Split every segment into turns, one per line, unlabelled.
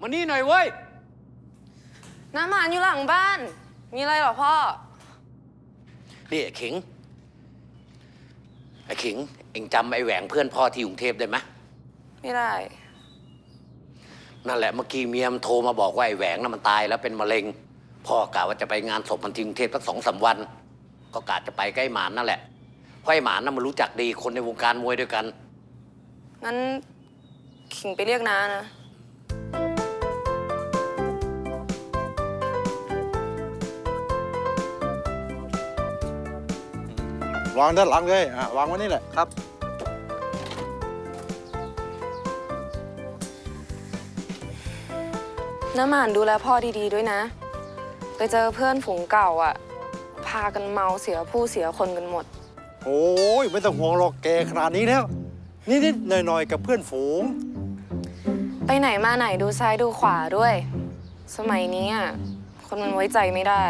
มานี่หน่อยเว้ย
น้ำหมานอยู่หลังบ้าน มีอะไรเหรอพ่อ
นี่ไอ้ขิง ไอ้ขิง เอ็งจำไอ้แหวงเพื่อนพ่อที่กรุงเทพได้ไหม
ไม่ได้
นั่นแหละเมื่อกี้เมียมันโทรมาบอกว่าไอ้แหวงน่ะมันตายแล้วเป็นมะเร็ง พ่อกะว่าจะไปงานศพมันที่กรุงเทพสักสองสามวัน ก็กะจะไปใกล้หมานนั่นแหละ เพราะไอ้หมานน่ะมันรู้จักดีคนในวงการมวยด้วยกัน
งั้น ขิงไปเรียกน้านะ
วางด้านหลังเลยอะวางไว้นี่แหละครับ
น้ำหมานดูแลพ่อดีๆด้วยนะ ไปเจอเพื่อนฝูงเก่าอะ พากันเมาเสียผู้เสียคนกันหมด
โอ้ยไม่ต้องห่วงหรอกแกขนาดนี้แล้วนิดๆหน่อยๆกับเพื่อนฝูง
ไปไหนมาไหนดูซ้ายดูขวาด้วย สมัยนี้อะคนมันไว้ใจไม่ได้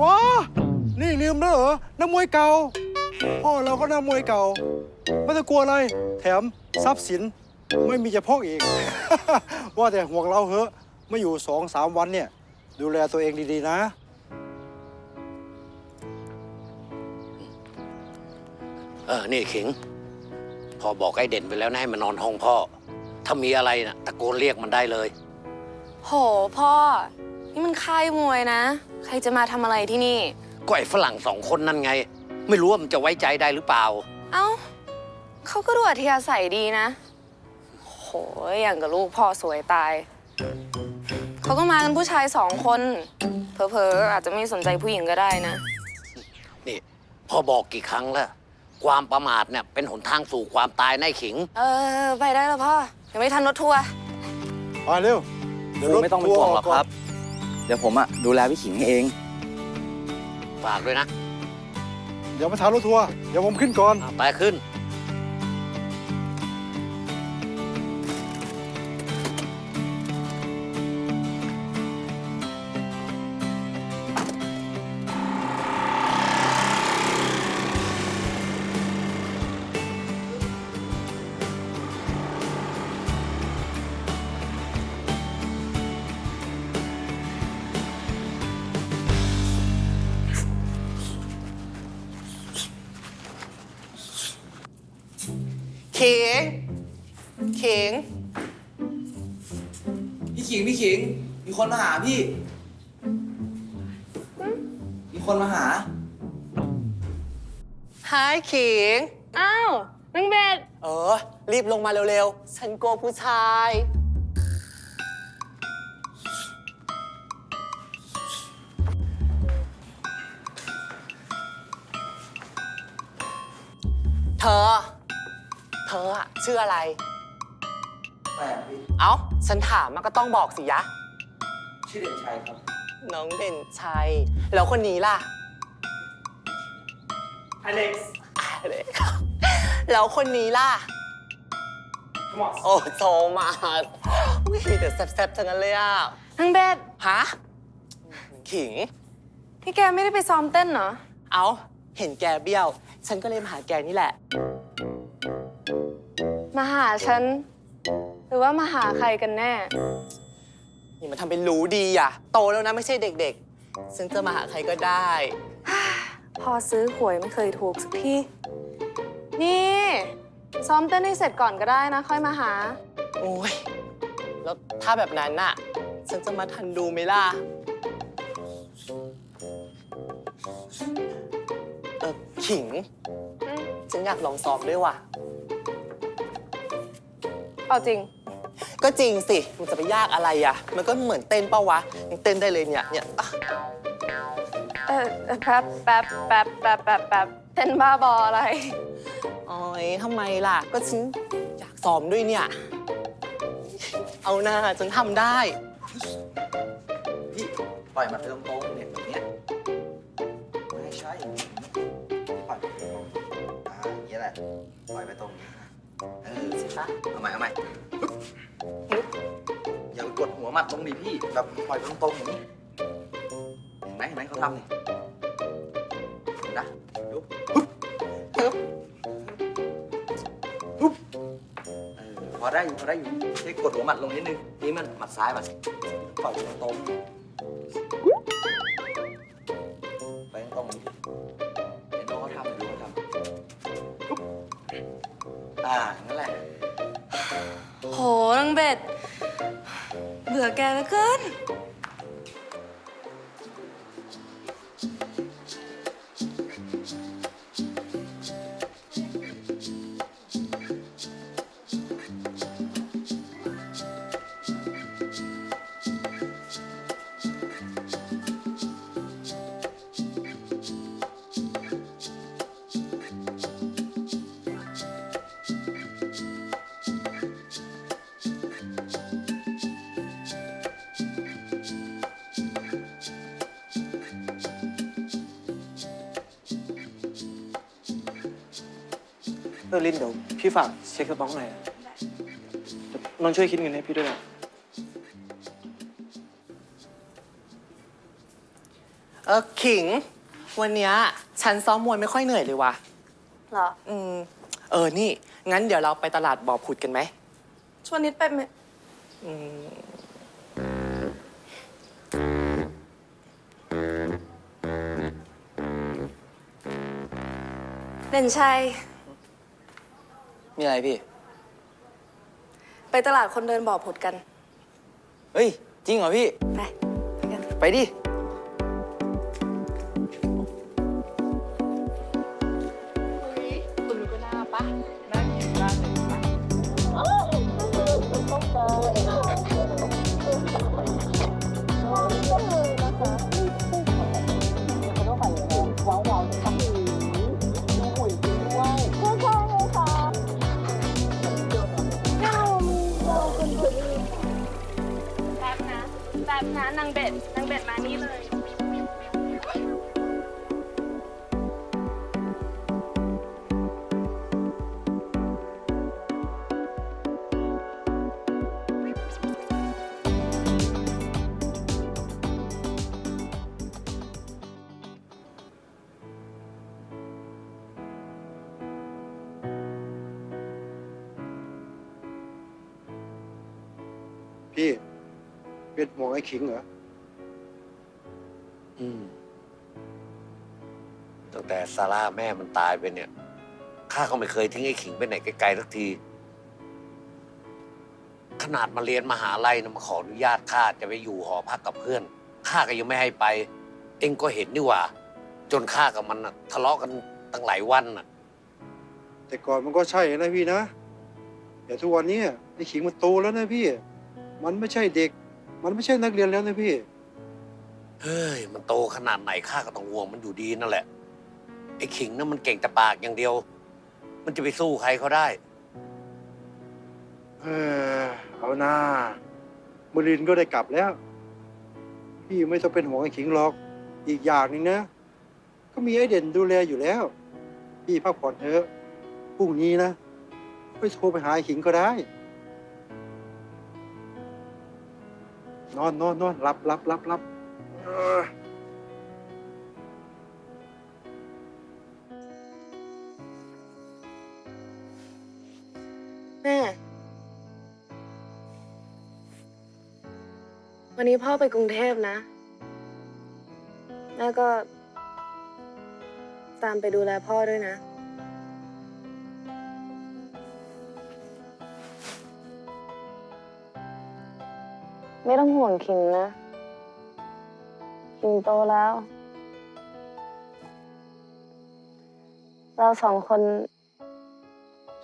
ว้า นี่ลืมแล้วเหรอ นักมวยเก่า พ่อเราก็นักมวยเก่า ไม่ต้องกลัวอะไร แถมทรัพย์สินไม่มีจะพกอีก ว่าแต่ห่วงเราเหอะไม่อยู่สองสามวันเนี่ย ดูแลตัวเองดีๆนะ
เออ นี่ขิง พอบอกไอ้เด่นไปแล้วนะให้มันนอนห้องพ่อ ถ้ามีอะไรนะตะโกนเรียกมันได้เลย
โหพ่อ นี่มันค่ายมวยนะ ใครจะมาทำอะไรที่นี่
ก็ไอ้ฝรั่งสองคนนั่นไง ไม่รู้ว่ามันจะไว้ใจได้หรือเปล่า
เอ้าเขาก็ดูอัธยาศัยดีนะโหยอย่างกับลูกพ่อสวยตาย เขาก็มากันผู้ชายสองคน เผลอๆ อาจจะไม่สนใจผู้หญิงก็ได้นะ
นี่พ่อบอกกี่ครั้งแล้ว ความประมาทเนี่ยเป็นหนทางสู่ความตายในะไอ้ขิง
เออ ไปได้แล้วพ่อ ยังไม่ทันรถทัวร์
ไปเร็ว
ครูไม่ต้องเป็นห่วงหรอกครับ เดี๋ยวผมอะดูแลพี่ขิงให้เอง
ฝากด้วยนะ
เดี๋ยวมาถามรถทัวร์เดี๋ยวผมขึ้นก่อน
อะไปขึ้น
ขิงเขิง
พี่ขิงพี่ขิง มีคนมาหาพี่ มีคนมาหา
ฮายเขิง
อ้าวนังเบด
เออ รีบลงมาเร็วๆ ฉันกลัวผู้ชาย เธอ เธออะชื่ออะไร
แม่พี่
เอ้า ฉันถามมันก็ต้องบอกสิยะ
ชื่อเด่นชัยครับ
น้องเด่นชัย แล้วคนนี้ล่ะ
อเล็กซ์
อะไรแล้วคนนี้ล่ะ
มอส
โอ้โซมาสอุ๊ยมีแต่แซ่บๆทั้งนั้นเลยอะ
นังเบด
ฮะขิง
พี่แกไม่ได้ไปซ้อมเต้นเหรอ
เอาเห็นแกเบี้ยว ฉันก็เลยมาหาแกนี่แหละ
มาหาฉัน หรือว่ามาหาใครกันแน่
อย่ามาทำเป็นรู้ดีอะ โตแล้วนะไม่ใช่เด็กๆฉันจะมาหาใครก็ได้
พอซื้อหวยไม่เคยถูกสักทีนี่ ซ้อมเต้นให้เสร็จก่อนก็ได้นะ ค่อยมาหา
โอ้ย แล้วถ้าแบบนั้นน่ะ ฉันจะมาทันดูไหมล่ะ เออขิง ฉันอยากลองซ้อมด้วยว่ะ
เอาจริง
ก็จริงสิ มันจะไปยากอะไรอะ มันก็เหมือนเต้นเป้าวะยังเต้นได้เลยเนี่ย เนี่ยอะ
เออเออแป๊บแป๊บแป๊บแป๊บแป๊บแป๊บเต้นบ้าบออะไร
โอ้ยทำไมล่ะ ก็ฉันอยากซ้อมด้วยเนี่ย เอาหน้าฉันทำได้
พี่ปล่อยมันไปตรงๆเนี่ยแบบเนี้ยไม่ใช่อย่างนี้ปล่อยไปตรงๆอ่าอย่างนี้ยแหละปล่อยไปตรงนี้เออสิคะเอาใหม่เอาใหม่ปึ๊บปึ๊บอย่าไปกดหัวหมัดตรงนี้พี่ แบบปล่อยไปตรงๆอย่างนี้เห็นไหมเห็นไหมเขาทำนี่เห็นนะดูปึ๊บปึ๊บปึ๊บเออพออได้อยู่พอได้อยู่ใช้กดหัวหมัดลงนิดนึง นี่มันหมัดซ้ายหมัดปล่อยตรงๆไปตรงๆเดี๋ยวน้องเขาทำเดี๋ยวดูเขาทำปุ๊บอ่านั่นแหละ
โหนางเบ็ด เบื่อแกเหลือเกิน
เออลินเดี๋ยวพี่ฝากเช็คสต็อกหน่อยนะเดี๋ยวน้องช่วยคิดเงินให้พี่ด้วยนะเออขิง วันเนี้ยฉันซ้อมมวยไม่ค่อยเหนื่อยเลยว่ะ
เหรอ
อืม เออ นี่ งั้นเดี๋ยวเราไปตลาดบ่อผุดกันไหม
ชวนนิดไปไหม
อืม
เด่นชัย
มีอะไรพี่
ไปตลาดคนเดินบ่อผุดกัน
เฮ้ย จริงเหรอพี่
ไปไปกัน
ไปดิา
งเบ็ดนางเบ็ดมานี่เลย
พี่เป็นห่วงไอ้ขิงเหรอ
แต่ซาร่าแม่มันตายไปเนี่ยข้าก็ไม่เคยทิ้งไอ้ขิงไปไหนไกลๆสักที ขนาดมาเรียนมหาลัยนะมาขออนุญาตข้าจะไปอยู่หอพักกับเพื่อนข้าก็ยังไม่ให้ไป เองก็เห็นนี่หว่า จนข้ากับมันน่ะทะเลาะกันตั้งหลายวันน่ะ
แต่ก่อนมันก็ใช่นะพี่นะแต่ทุกวันนี้ไอ้ขิงมันโตแล้วนะพี่ มันไม่ใช่เด็ก มันไม่ใช่นักเรียนแล้วนะพี่
เฮ้ย มันโตขนาดไหนข้าก็ต้องห่วงมันอยู่ดีนั่นแหละ ไอ้ขิงนั่นมันเก่งแต่ปากอย่างเดียว มันจะไปสู้ใครเขาได้
เออเอาหน้าบุรินทร์ก็ได้กลับแล้ว พี่ไม่ต้องเป็นห่วงไอ้ขิงหรอก อีกอย่างหนึงนะ ก็มีไอ้เด่นดูแลอยู่แล้ว พี่พักผ่อนเถอะพรุ่งนี้นะไปโทรไปหาไอ้ขิงก็ได้ นอนนอนนอนรับรับรับรับเออ
พ่อไปกรุงเทพนะแม่ก็ ตามไปดูแลพ่อด้วยนะ ไม่ต้องห่วงคิงนะ คิงโตแล้ว เราสองคน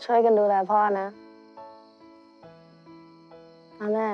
ช่วยกันดูแลพ่อนะนะแม่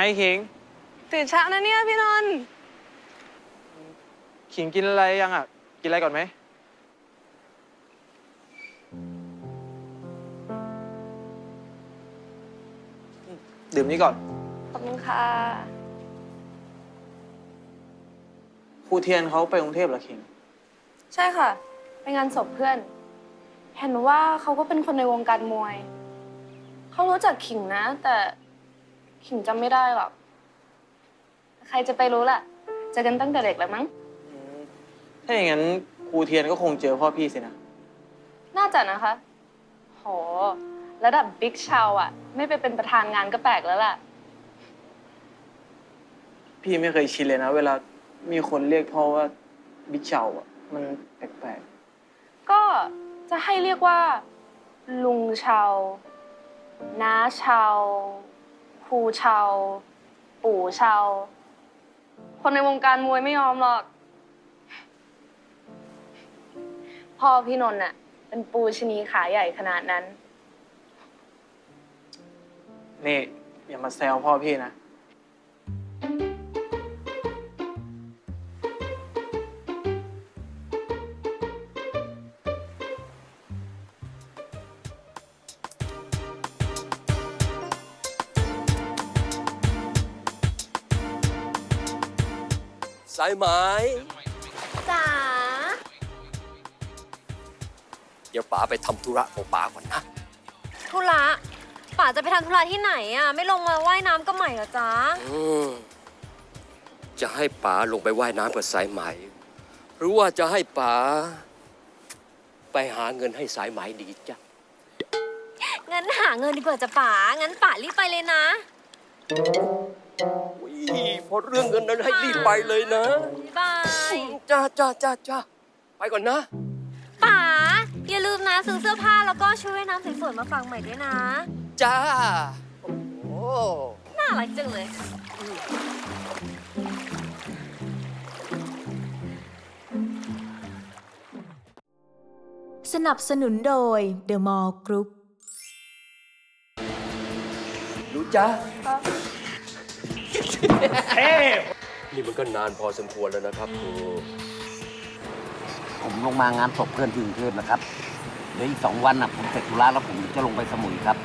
ไงขิง
ตื่นเช้านะเนี่ยพี่นนท์
ขิงกินอะไรยังอะ กินอะไรก่อนไหม ดื่มนี้ก่อน
ขอบคุณค่ะ
ครูเทียนเขาไปกรุงเทพเหรอขิง
ใช่ค่ะ ไปงานศพเพื่อน เห็นว่าเขาก็เป็นคนในวงการมวย เขารู้จักขิงนะ แต่ ขิงจำไม่ได้หรอก ใครจะไปรู้ล่ะ เจอกันตั้งแต่เด็กแล้วมั้ง
ถ้าอย่างนั้นครูเทียนก็คงเจอพ่อพี่สินะ
น่าจะนะคะ โห ระดับบิ๊กชาวอะไม่ไปเป็นประธานงานก็แปลกแล้วล่ะ
พี่ไม่เคยชินเลยนะ เวลามีคนเรียกพ่อว่าบิ๊กเฉาอะ มันแปลก
ก็จะให้เรียกว่า ลุงชาวน้าชาว ครูชาวปู่ชาวคนในวงการมวยไม่ยอมหรอก พ่อพี่นนท์น่ะ เป็นปูชนีขาใหญ่ขนาดนั้น
นี่อย่ามาแซวพ่อพี่นะ
สายไหม
จ๋า
เดี๋ยวป๋าไปทำธุระของป๋าก่อนนะ
ธุระป๋าจะไปทำธุระที่ไหนอะ ไม่ลงมาว่ายน้ำกับใหม่เหรอจ๊ะ
อืมจะให้ป๋าลงไปว่ายน้ำกับสายไหม หรือว่าจะให้ป๋าไปหาเงินให้สายไหมดีจ้ะ
งั้นหาเงินดีกว่าจะป๋างั้นป๋ารีบไปเลยนะ
อุ๊ยเพราะเรื่องเงินนั้นให้รีบไปเลยนะ
บ๊ายบาย
จ้าจ้าจ้าจ้าไปก่อนนะ
ป๋าอย่าลืมนะซื้อเสื้อผ้าแล้วก็ชุดว่ายน้ำสวยๆมาฝากใหม่ด้วยนะ
จ้า โอ้
น่ารักจังเลย
สนับสนุนโดย The Mall Group
รู้จ้า นี่มันก็นานพอสมควรแล้วนะครับครู
ผมลงมางานศพเพื่อนที่กรุงเทพนะครับ เดี๋ยวอีกสองวันน่ะผมเสร็จธุระแล้วผมจะลงไปสมุยครับ